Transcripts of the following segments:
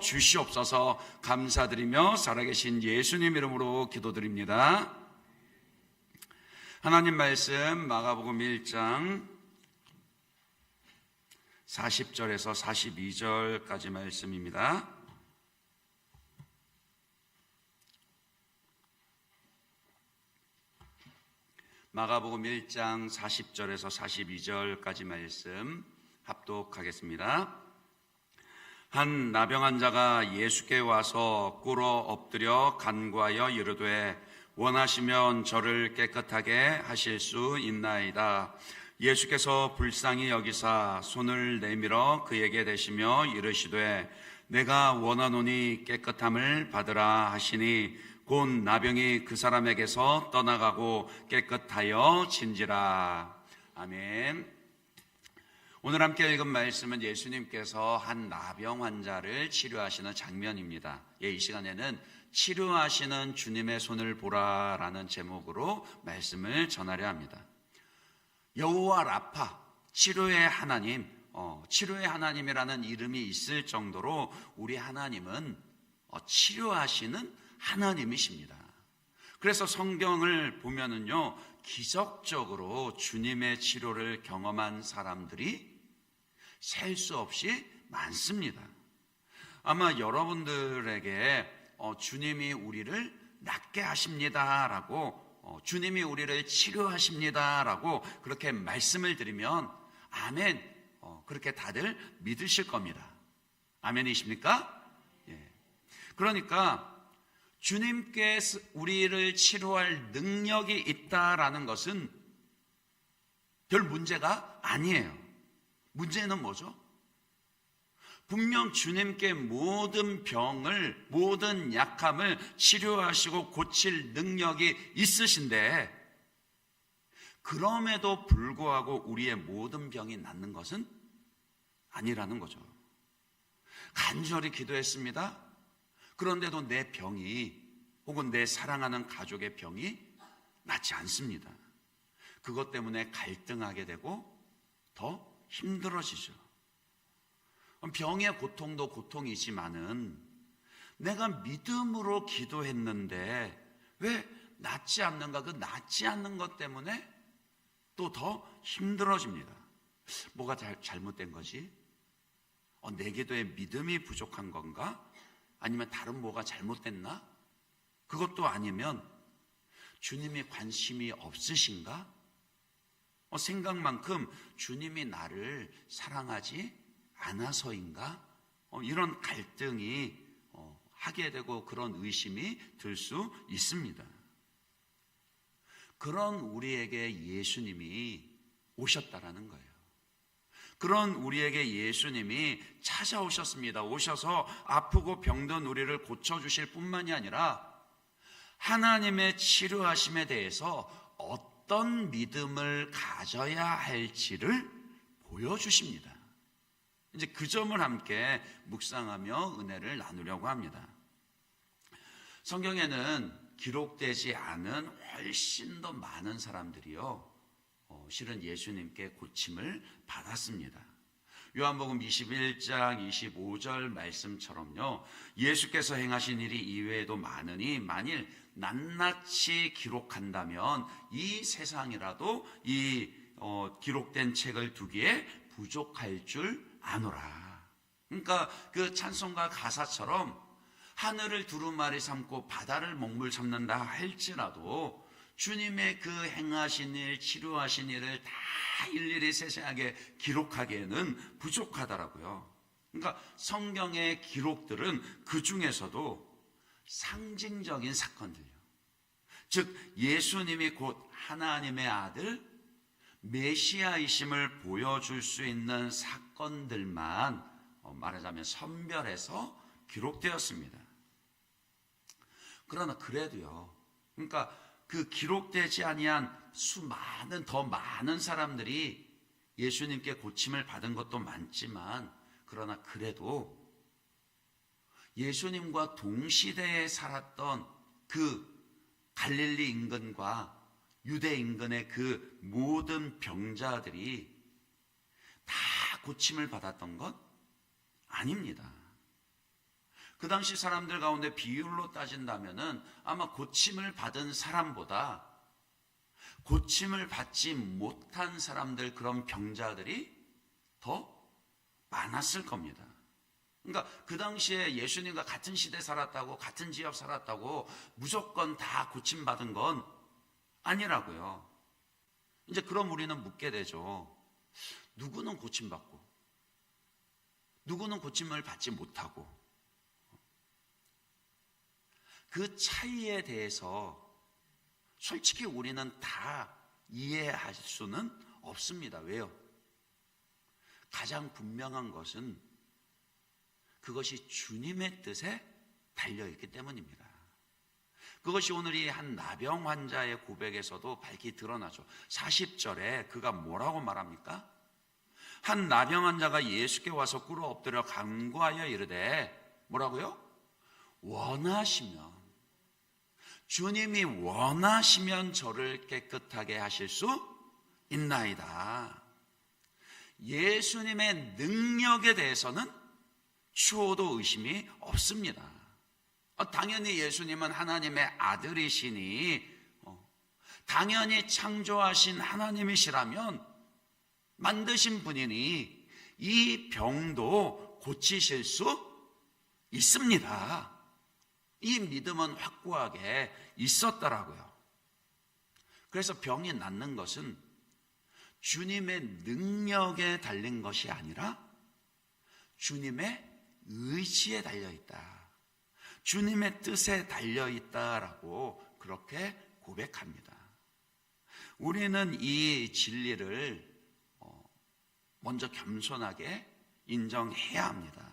주시옵소서 감사드리며 살아계신 예수님 이름으로 기도드립니다. 하나님 말씀 마가복음 1장 40절에서 42절까지 말씀입니다. 마가복음 1장 40절에서 42절까지 말씀 합독하겠습니다. 한 나병 환자가 예수께 와서 꿇어 엎드려 간구하여 이르되 원하시면 저를 깨끗하게 하실 수 있나이다. 예수께서 불쌍히 여기사 손을 내밀어 그에게 대시며 이르시되 내가 원하노니 깨끗함을 받으라 하시니 곧 나병이 그 사람에게서 떠나가고 깨끗하여 진지라. 아멘. 오늘 함께 읽은 말씀은 예수님께서 한 나병 환자를 치료하시는 장면입니다. 예, 이 시간에는 치료하시는 주님의 손을 보라라는 제목으로 말씀을 전하려 합니다. 여호와 라파, 치료의 하나님, 어, 치료의 하나님이라는 이름이 있을 정도로 우리 하나님은 어, 치료하시는 하나님이십니다. 그래서 성경을 보면은요, 기적적으로 주님의 치료를 경험한 사람들이 셀 수 없이 많습니다. 아마 여러분들에게 어, 주님이 우리를 낫게 하십니다라고 어, 주님이 우리를 치료하십니다라고 그렇게 말씀을 드리면 아멘 어, 그렇게 다들 믿으실 겁니다. 아멘이십니까? 예. 그러니까 주님께 우리를 치료할 능력이 있다라는 것은 별 문제가 아니에요. 문제는 뭐죠? 분명 주님께 모든 병을, 모든 약함을 치료하시고 고칠 능력이 있으신데, 그럼에도 불구하고 우리의 모든 병이 낫는 것은 아니라는 거죠. 간절히 기도했습니다. 그런데도 내 병이 혹은 내 사랑하는 가족의 병이 낫지 않습니다. 그것 때문에 갈등하게 되고 더 힘들어지죠. 병의 고통도 고통이지만은 내가 믿음으로 기도했는데 왜 낫지 않는가? 그 낫지 않는 것 때문에 또 더 힘들어집니다. 뭐가 잘, 잘못된 거지? 어, 내 기도에 믿음이 부족한 건가? 아니면 다른 뭐가 잘못됐나? 그것도 아니면 주님이 관심이 없으신가? 어, 생각만큼 주님이 나를 사랑하지 않아서인가? 어, 이런 갈등이 어, 하게 되고 그런 의심이 들 수 있습니다. 그런 우리에게 예수님이 오셨다라는 거예요. 그런 우리에게 예수님이 찾아오셨습니다. 오셔서 아프고 병든 우리를 고쳐주실 뿐만이 아니라 하나님의 치료하심에 대해서 어떤 믿음을 가져야 할지를 보여주십니다. 이제 그 점을 함께 묵상하며 은혜를 나누려고 합니다. 성경에는 기록되지 않은 훨씬 더 많은 사람들이요. 어, 실은 예수님께 고침을 받았습니다. 요한복음 21장 25절 말씀처럼요. 예수께서 행하신 일이 이외에도 많으니 만일 낱낱이 기록한다면 이 세상이라도 이 어, 기록된 책을 두기에 부족할 줄 아노라. 그러니까 그 찬송가 가사처럼 하늘을 두루마리 삼고 바다를 먹물 삼는다 할지라도 주님의 그 행하신 일, 치료하신 일을 다 일일이 세세하게 기록하기에는 부족하더라고요. 그러니까 성경의 기록들은 그 중에서도 상징적인 사건들이요. 즉, 예수님이 곧 하나님의 아들, 메시아이심을 보여줄 수 있는 사건들만 어, 말하자면 선별해서 기록되었습니다. 그러나 그래도요. 그러니까 그 기록되지 아니한 수많은 더 많은 사람들이 예수님께 고침을 받은 것도 많지만 그러나 그래도 예수님과 동시대에 살았던 그 갈릴리 인근과 유대 인근의 그 모든 병자들이 다 고침을 받았던 것 아닙니다. 그 당시 사람들 가운데 비율로 따진다면은 아마 고침을 받은 사람보다 고침을 받지 못한 사람들 그런 병자들이 더 많았을 겁니다. 그러니까 그 당시에 예수님과 같은 시대 살았다고 같은 지역 살았다고 무조건 다 고침 받은 건 아니라고요. 이제 그럼 우리는 묻게 되죠. 누구는 고침 받고 누구는 고침을 받지 못하고 그 차이에 대해서 솔직히 우리는 다 이해할 수는 없습니다. 왜요? 가장 분명한 것은 그것이 주님의 뜻에 달려있기 때문입니다. 그것이 오늘 이 한 나병 환자의 고백에서도 밝히 드러나죠. 40절에 그가 뭐라고 말합니까? 한 나병 환자가 예수께 와서 꿇어 엎드려 간구하여 이르되 뭐라고요? 원하시면 주님이 원하시면 저를 깨끗하게 하실 수 있나이다. 예수님의 능력에 대해서는 추호도 의심이 없습니다. 어, 당연히 예수님은 하나님의 아들이시니 어, 당연히 창조하신 하나님이시라면 만드신 분이니 이 병도 고치실 수 있습니다. 이 믿음은 확고하게 있었더라고요. 그래서 병이 낫는 것은 주님의 능력에 달린 것이 아니라 주님의 의지에 달려 있다. 주님의 뜻에 달려 있다라고 그렇게 고백합니다. 우리는 이 진리를 어, 먼저 겸손하게 인정해야 합니다.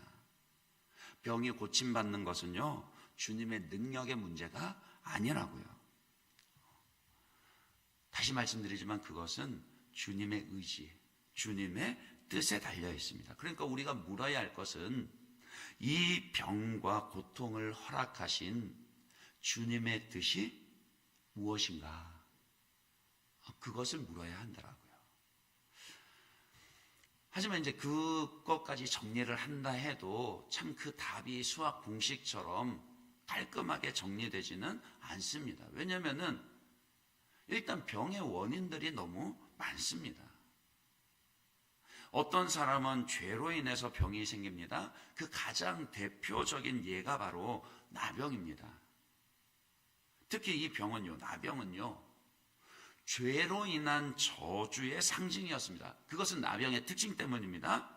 병이 고침받는 것은요, 주님의 능력의 문제가 아니라고요. 다시 말씀드리지만 그것은 주님의 의지, 주님의 뜻에 달려 있습니다. 그러니까 우리가 물어야 할 것은 이 병과 고통을 허락하신 주님의 뜻이 무엇인가? 그것을 물어야 한다라고요. 하지만 이제 그것까지 정리를 한다 해도 참 그 답이 수학 공식처럼 깔끔하게 정리되지는 않습니다. 왜냐면은 일단 병의 원인들이 너무 많습니다. 어떤 사람은 죄로 인해서 병이 생깁니다. 그 가장 대표적인 예가 바로 나병입니다. 특히 이 병은요, 나병은요, 죄로 인한 저주의 상징이었습니다. 그것은 나병의 특징 때문입니다.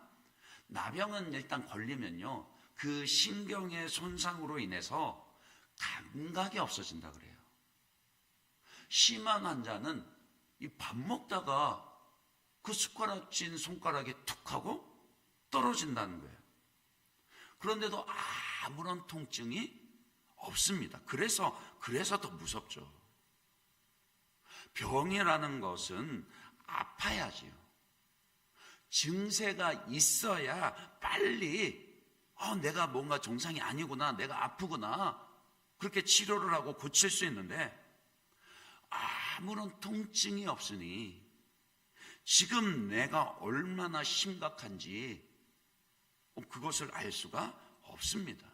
나병은 일단 걸리면요, 그 신경의 손상으로 인해서 감각이 없어진다 그래요. 심한 환자는 이 밥 먹다가 그 숟가락진 손가락이 툭 하고 떨어진다는 거예요. 그런데도 아무런 통증이 없습니다. 그래서, 그래서 더 무섭죠. 병이라는 것은 아파야지요. 증세가 있어야 빨리, 어, 내가 뭔가 정상이 아니구나, 내가 아프구나, 그렇게 치료를 하고 고칠 수 있는데, 아무런 통증이 없으니, 지금 내가 얼마나 심각한지 그것을 알 수가 없습니다.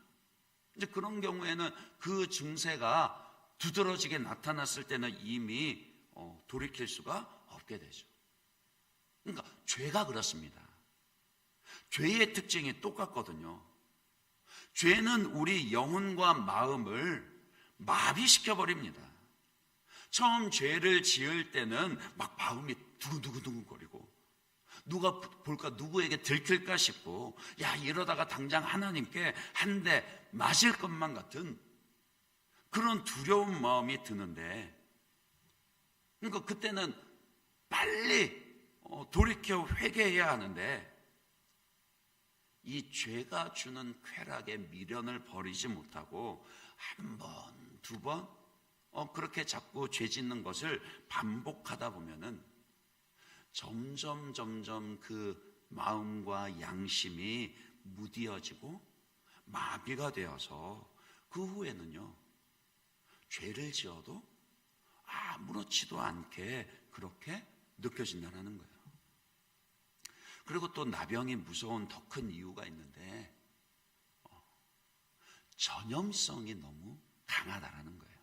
이제 그런 경우에는 그 증세가 두드러지게 나타났을 때는 이미 어, 돌이킬 수가 없게 되죠. 그러니까 죄가 그렇습니다. 죄의 특징이 똑같거든요. 죄는 우리 영혼과 마음을 마비시켜 버립니다. 처음 죄를 지을 때는 막 마음이 두근두근두근거리고 누가 볼까 누구에게 들킬까 싶고 야 이러다가 당장 하나님께 한 대 맞을 것만 같은 그런 두려운 마음이 드는데 그러니까 그때는 빨리 어, 돌이켜 회개해야 하는데 이 죄가 주는 쾌락에 미련을 버리지 못하고 한 번, 두 번, 어, 그렇게 자꾸 죄 짓는 것을 반복하다 보면은 점점 점점 그 마음과 양심이 무디어지고 마비가 되어서 그 후에는요 죄를 지어도 아무렇지도 않게 그렇게 느껴진다는 거예요. 그리고 또 나병이 무서운 더 큰 이유가 있는데 어, 전염성이 너무 강하다라는 거예요.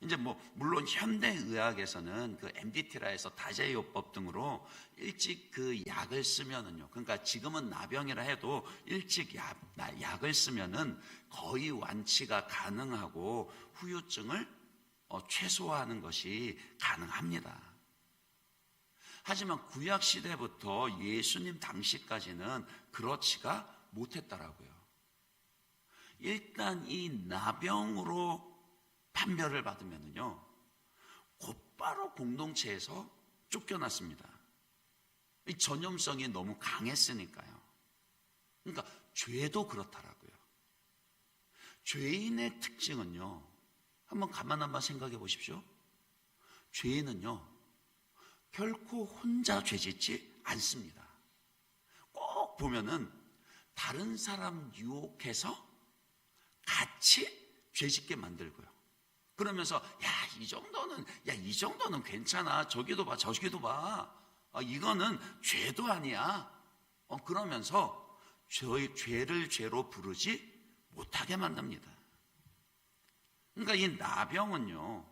이제 뭐 물론 현대 의학에서는 그 MDT라 해서 다제요법 등으로 일찍 그 약을 쓰면은요. 그러니까 지금은 나병이라 해도 일찍 약, 나- 약을 쓰면은 거의 완치가 가능하고 후유증을 어, 최소화하는 것이 가능합니다. 하지만 구약 시대부터 예수님 당시까지는 그렇지가 못했더라고요. 일단 이 나병으로 판별을 받으면요. 곧바로 공동체에서 쫓겨났습니다. 이 전염성이 너무 강했으니까요. 그러니까 죄도 그렇더라고요. 죄인의 특징은요. 한번 가만 한번 생각해 보십시오. 죄인은요. 결코 혼자 죄짓지 않습니다. 꼭 보면은 다른 사람 유혹해서 같이 죄짓게 만들고요. 그러면서 야 이 정도는 야 이 정도는 괜찮아 저기도 봐 저기도 봐 아, 이거는 죄도 아니야 어, 그러면서 죄, 죄를 죄로 부르지 못하게 만듭니다. 그러니까 이 나병은요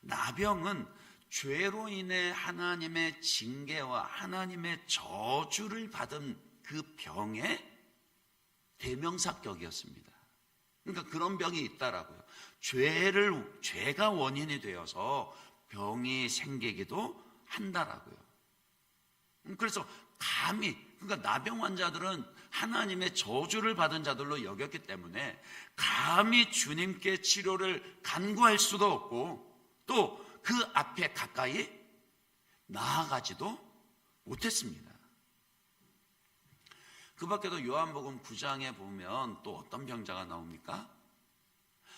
나병은 죄로 인해 하나님의 징계와 하나님의 저주를 받은 그 병의 대명사격이었습니다. 그러니까 그런 병이 있다라고요. 죄를 죄가 원인이 되어서 병이 생기기도 한다라고요. 음, 그래서 감히 그러니까 나병 환자들은 하나님의 저주를 받은 자들로 여겼기 때문에 감히 주님께 치료를 간구할 수도 없고 또 그 앞에 가까이 나아가지도 못했습니다. 그 밖에도 요한복음 9장에 보면 또 어떤 병자가 나옵니까?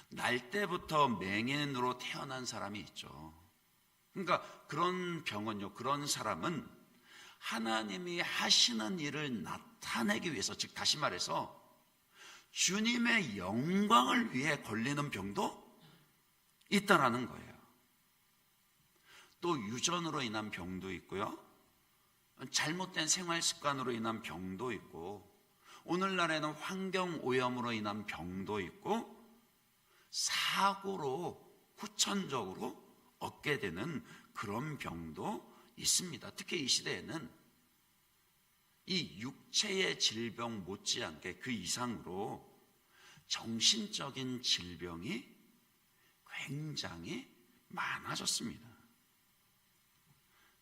날 때부터 맹인으로 태어난 사람이 있죠. 그러니까 그런 병은요, 그런 사람은 하나님이 하시는 일을 나타내기 위해서, 즉, 다시 말해서 주님의 영광을 위해 걸리는 병도 있다라는 거예요. 또 유전으로 인한 병도 있고요. 잘못된 생활 습관으로 인한 병도 있고 오늘날에는 환경 오염으로 인한 병도 있고 사고로 후천적으로 얻게 되는 그런 병도 있습니다. 특히 이 시대에는 이 육체의 질병 못지않게 그 이상으로 정신적인 질병이 굉장히 많아졌습니다.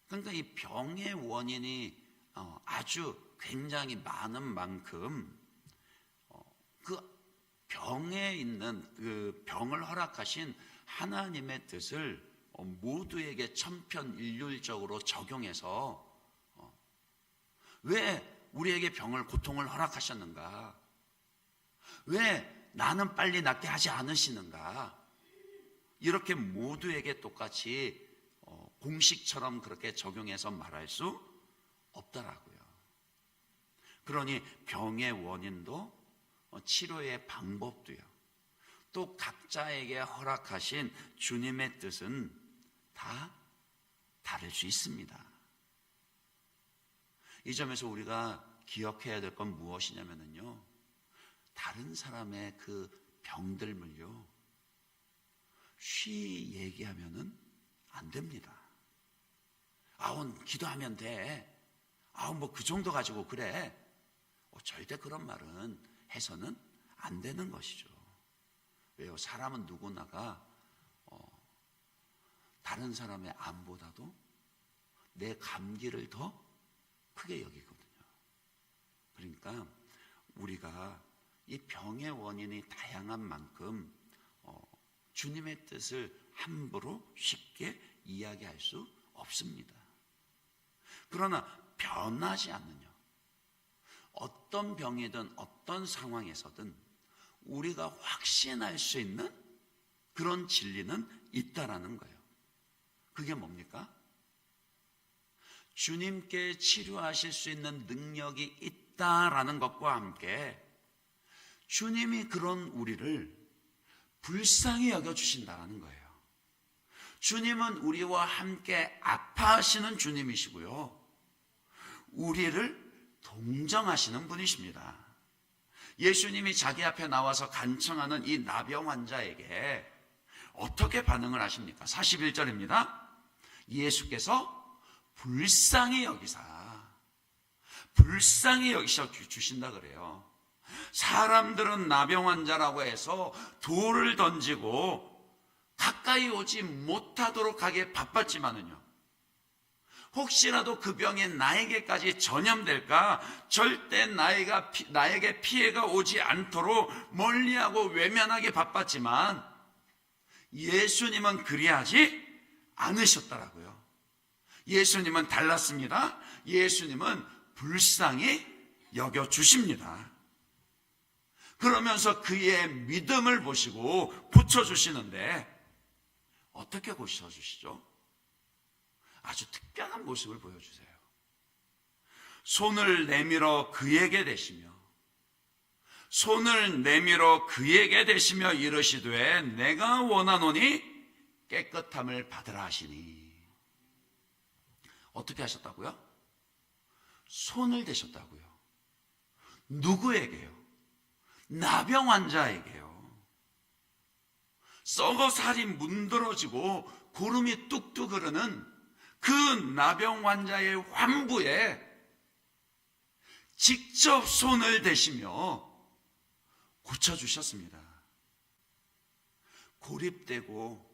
그러니까 이 병의 원인이 어, 아주 굉장히 많은 만큼 어, 그 병에 있는 그 병을 허락하신 하나님의 뜻을 어, 모두에게 천편일률적으로 적용해서 왜 우리에게 병을 고통을 허락하셨는가? 왜 나는 빨리 낫게 하지 않으시는가? 이렇게 모두에게 똑같이 공식처럼 그렇게 적용해서 말할 수 없더라고요. 그러니 병의 원인도 어, 치료의 방법도요. 또 각자에게 허락하신 주님의 뜻은 다 다를 수 있습니다. 이 점에서 우리가 기억해야 될 건 무엇이냐면요. 다른 사람의 그 병들물요. 쉬 얘기하면은 안 됩니다. 아우 기도하면 돼. 아우 뭐그 정도 가지고 그래. 어, 절대 그런 말은 해서는 안 되는 것이죠. 왜요? 사람은 누구나가 어, 다른 사람의 암보다도 내 감기를 더 크게 여기거든요. 그러니까 우리가 이 병의 원인이 다양한 만큼 어, 주님의 뜻을 함부로 쉽게 이야기할 수 없습니다. 그러나 변하지 않느냐. 어떤 병이든 어떤 상황에서든 우리가 확신할 수 있는 그런 진리는 있다라는 거예요. 그게 뭡니까? 주님께 치료하실 수 있는 능력이 있다라는 것과 함께 주님이 그런 우리를 불쌍히 여겨주신다라는 거예요. 주님은 우리와 함께 아파하시는 주님이시고요. 우리를 동정하시는 분이십니다. 예수님이 자기 앞에 나와서 간청하는 이 나병 환자에게 어떻게 반응을 하십니까? 41절입니다. 예수께서 불쌍히 여기사 불쌍히 여기셔 주- 주신다 그래요. 사람들은 나병 환자라고 해서 돌을 던지고 가까이 오지 못하도록 하게 바빴지만은요. 혹시라도 그 병이 나에게까지 전염될까 절대 나이가 피- 나에게 피해가 오지 않도록 멀리하고 외면하게 바빴지만 예수님은 그리하지 않으셨더라고요. 예수님은 달랐습니다. 예수님은 불쌍히 여겨 주십니다. 그러면서 그의 믿음을 보시고 고쳐주시는데 어떻게 고쳐 주시죠? 아주 특별한 모습을 보여주세요. 손을 내밀어 그에게 대시며 손을 내밀어 그에게 대시며 이르시되 내가 원하노니 깨끗함을 받으라 하시니 어떻게 하셨다고요? 손을 대셨다고요. 누구에게요? 나병 환자에게요. 썩어 살이 문드러지고 고름이 뚝뚝 흐르는 그 나병 환자의 환부에 직접 손을 대시며 고쳐주셨습니다. 고립되고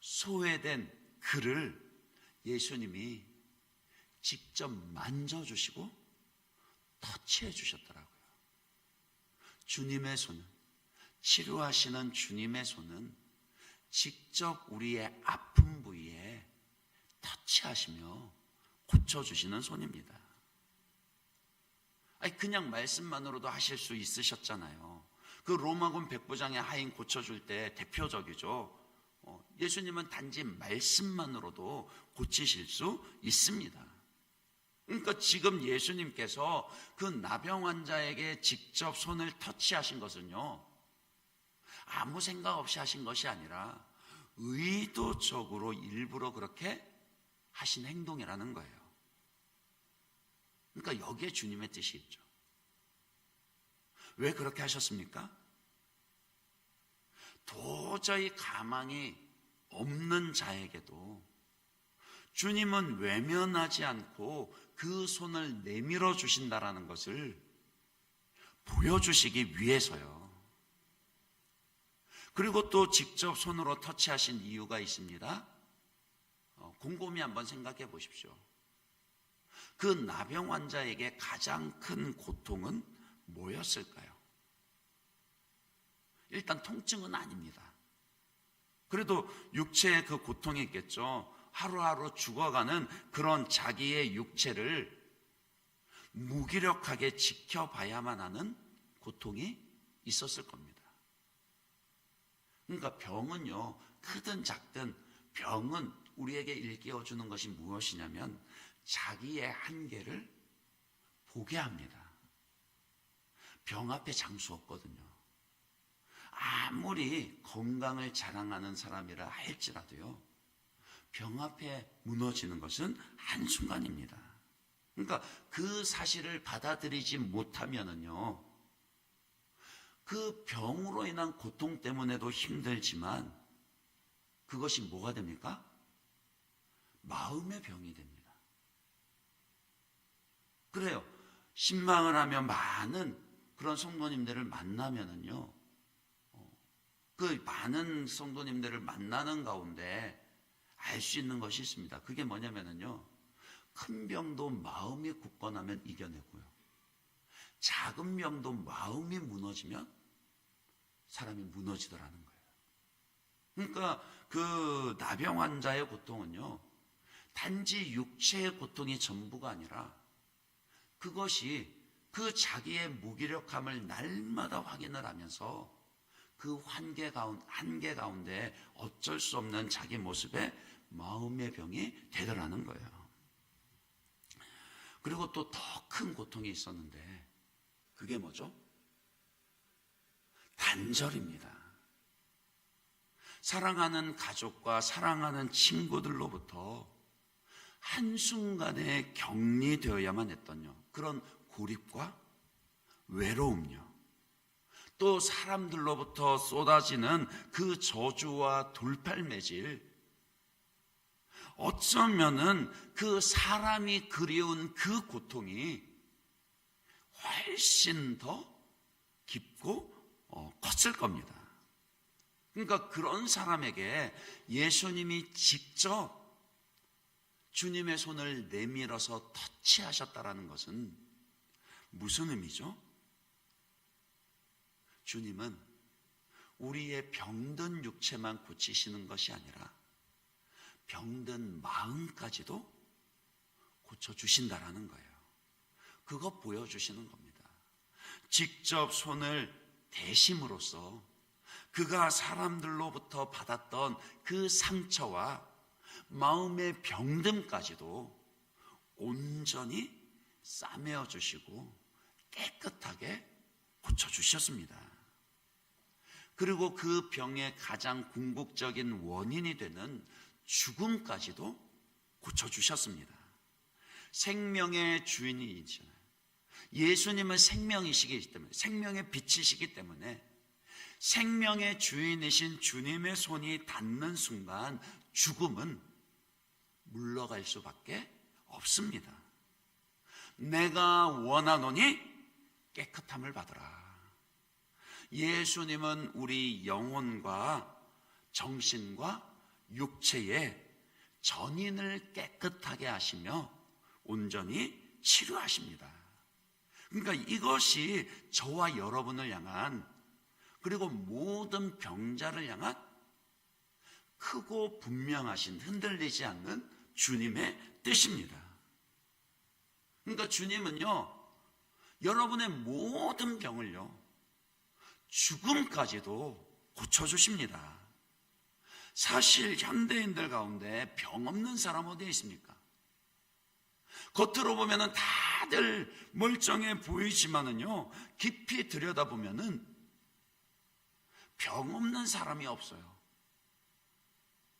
소외된 그를 예수님이 직접 만져주시고 터치해 주셨더라고요. 주님의 손은, 치료하시는 주님의 손은 직접 우리의 부위에 터치하시며 고쳐주시는 손입니다. 아니, 그냥 말씀만으로도 하실 수 있으셨잖아요. 그 로마군 백부장의 하인 고쳐줄 때 대표적이죠. 어, 예수님은 단지 말씀만으로도 고치실 수 있습니다. 그러니까 지금 예수님께서 그 나병 환자에게 직접 손을 터치하신 것은요, 아무 생각 없이 하신 것이 아니라 의도적으로 일부러 그렇게 하신 행동이라는 거예요. 그러니까 여기에 주님의 뜻이 있죠. 왜 그렇게 하셨습니까? 도저히 가망이 없는 자에게도 주님은 외면하지 않고 그 손을 내밀어 주신다라는 것을 보여주시기 위해서요. 그리고 또 직접 손으로 터치하신 이유가 있습니다. 어, 곰곰이 한번 생각해 보십시오. 그 나병 환자에게 가장 큰 고통은 뭐였을까요? 일단 통증은 아닙니다. 그래도 육체의 그 고통이 있겠죠. 하루하루 죽어가는 그런 자기의 육체를 무기력하게 지켜봐야만 하는 고통이 있었을 겁니다. 그러니까 병은요, 크든 작든 병은 우리에게 일깨워 주는 것이 무엇이냐면 자기의 한계를 보게 합니다. 병 앞에 장수 없거든요. 아무리 건강을 자랑하는 사람이라 할지라도요, 병 앞에 무너지는 것은 한순간입니다. 그러니까 그 사실을 받아들이지 못하면은요, 그 병으로 인한 고통 때문에도 힘들지만 그것이 뭐가 됩니까? 마음의 병이 됩니다. 그래요. 신망을 하며 많은 그런 성도님들을 만나면은요, 어, 그 많은 성도님들을 만나는 가운데 알 수 있는 것이 있습니다. 그게 뭐냐면은요, 큰 병도 마음이 굳건하면 이겨내고요. 작은 병도 마음이 무너지면 사람이 무너지더라는 거예요. 그러니까 그 나병 환자의 고통은요, 단지 육체의 고통이 전부가 아니라 그것이 그 자기의 무기력함을 날마다 확인을 하면서 그 한계 가운데, 한계 가운데 어쩔 수 없는 자기 모습에 마음의 병이 되더라는 거예요. 그리고 또 더 큰 고통이 있었는데 그게 뭐죠? 단절입니다. 사랑하는 가족과 사랑하는 친구들로부터 한순간에 격리되어야만 했던요. 그런 고립과 외로움요. 또 사람들로부터 쏟아지는 그 저주와 돌팔매질, 어쩌면은 그 사람이 그리운 그 고통이 훨씬 더 깊고 어, 컸을 겁니다. 그러니까 그런 사람에게 예수님이 직접 주님의 손을 내밀어서 터치하셨다라는 것은 무슨 의미죠? 주님은 우리의 병든 육체만 고치시는 것이 아니라 병든 마음까지도 고쳐주신다라는 거예요. 그거 보여주시는 겁니다. 직접 손을 대심으로써 그가 사람들로부터 받았던 그 상처와 마음의 병듦까지도 온전히 싸매어 주시고 깨끗하게 고쳐 주셨습니다. 그리고 그 병의 가장 궁극적인 원인이 되는 죽음까지도 고쳐 주셨습니다. 생명의 주인이시잖아요. 예수님은 생명이시기 때문에 생명의 빛이시기 때문에 생명의 주인이신 주님의 손이 닿는 순간 죽음은 물러갈 수밖에 없습니다. 내가 원하노니 깨끗함을 받으라. 예수님은 우리 영혼과 정신과 육체의 전인을 깨끗하게 하시며 온전히 치료하십니다. 그러니까 이것이 저와 여러분을 향한 그리고 모든 병자를 향한 크고 분명하신 흔들리지 않는 주님의 뜻입니다. 그러니까 주님은요, 여러분의 모든 병을요, 죽음까지도 고쳐주십니다. 사실 현대인들 가운데 병 없는 사람 어디에 있습니까? 겉으로 보면은 다들 멀쩡해 보이지만은요, 깊이 들여다보면은 병 없는 사람이 없어요.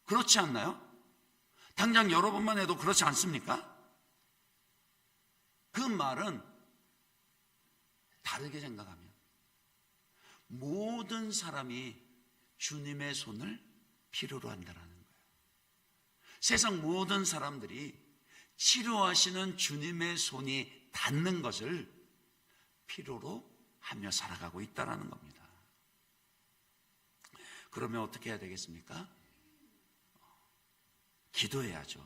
그렇지 않나요? 당장 여러분만 해도 그렇지 않습니까? 그 말은 다르게 생각하면 모든 사람이 주님의 손을 필요로 한다는 거예요. 세상 모든 사람들이 치료하시는 주님의 손이 닿는 것을 필요로 하며 살아가고 있다는 겁니다. 그러면 어떻게 해야 되겠습니까? 기도해야죠.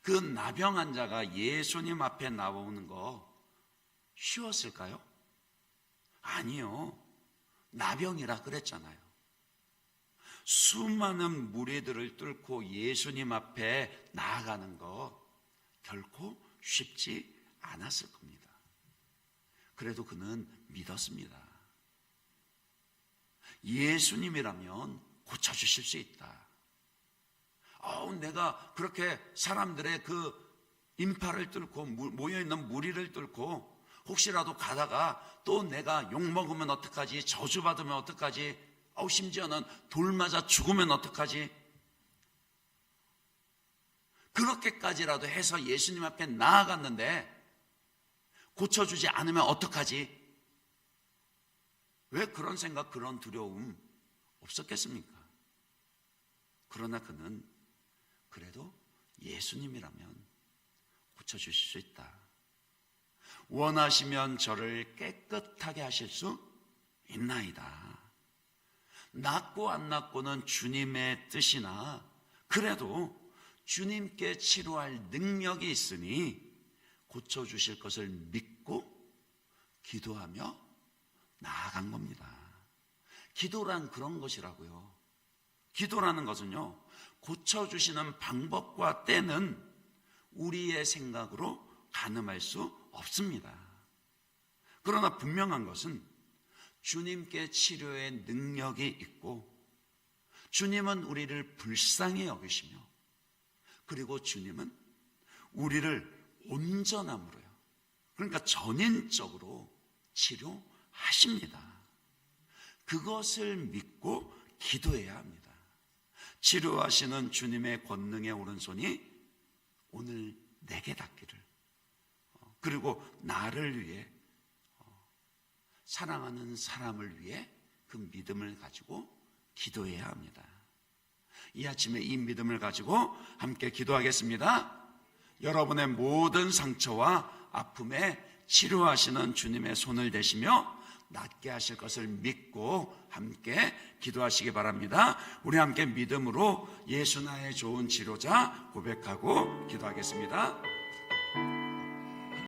그 나병 환자가 예수님 앞에 나오는 거 쉬웠을까요? 아니요. 나병이라 그랬잖아요. 수많은 무리들을 뚫고 예수님 앞에 나아가는 거 결코 쉽지 않았을 겁니다. 그래도 그는 믿었습니다. 예수님이라면 고쳐주실 수 있다. 어, 내가 그렇게 사람들의 그 인파를 뚫고 모여있는 무리를 뚫고 혹시라도 가다가 또 내가 욕먹으면 어떡하지? 저주받으면 어떡하지? 어, 심지어는 돌 맞아 죽으면 어떡하지? 그렇게까지라도 해서 예수님 앞에 나아갔는데 고쳐주지 않으면 어떡하지? 왜 그런 생각 그런 두려움 없었겠습니까? 그러나 그는 그래도 예수님이라면 고쳐주실 수 있다. 원하시면 저를 깨끗하게 하실 수 있나이다. 낫고 안 낫고는 주님의 뜻이나 그래도 주님께 치료할 능력이 있으니 고쳐주실 것을 믿고 기도하며 나아간 겁니다. 기도란 그런 것이라고요. 기도라는 것은요, 고쳐주시는 방법과 때는 우리의 생각으로 가늠할 수 없습니다. 그러나 분명한 것은 주님께 치료의 능력이 있고 주님은 우리를 불쌍히 여기시며 그리고 주님은 우리를 온전함으로요. 그러니까 전인적으로 치료하십니다. 그것을 믿고 기도해야 합니다. 치료하시는 주님의 권능의 오른손이 오늘 내게 닿기를 어, 그리고 나를 위해 어, 사랑하는 사람을 위해 그 믿음을 가지고 기도해야 합니다. 이 아침에 이 믿음을 가지고 함께 기도하겠습니다. 여러분의 모든 상처와 아픔에 치료하시는 주님의 손을 대시며 낫게 하실 것을 믿고 함께 기도하시기 바랍니다. 우리 함께 믿음으로 예수 나의 좋은 치료자 고백하고 기도하겠습니다.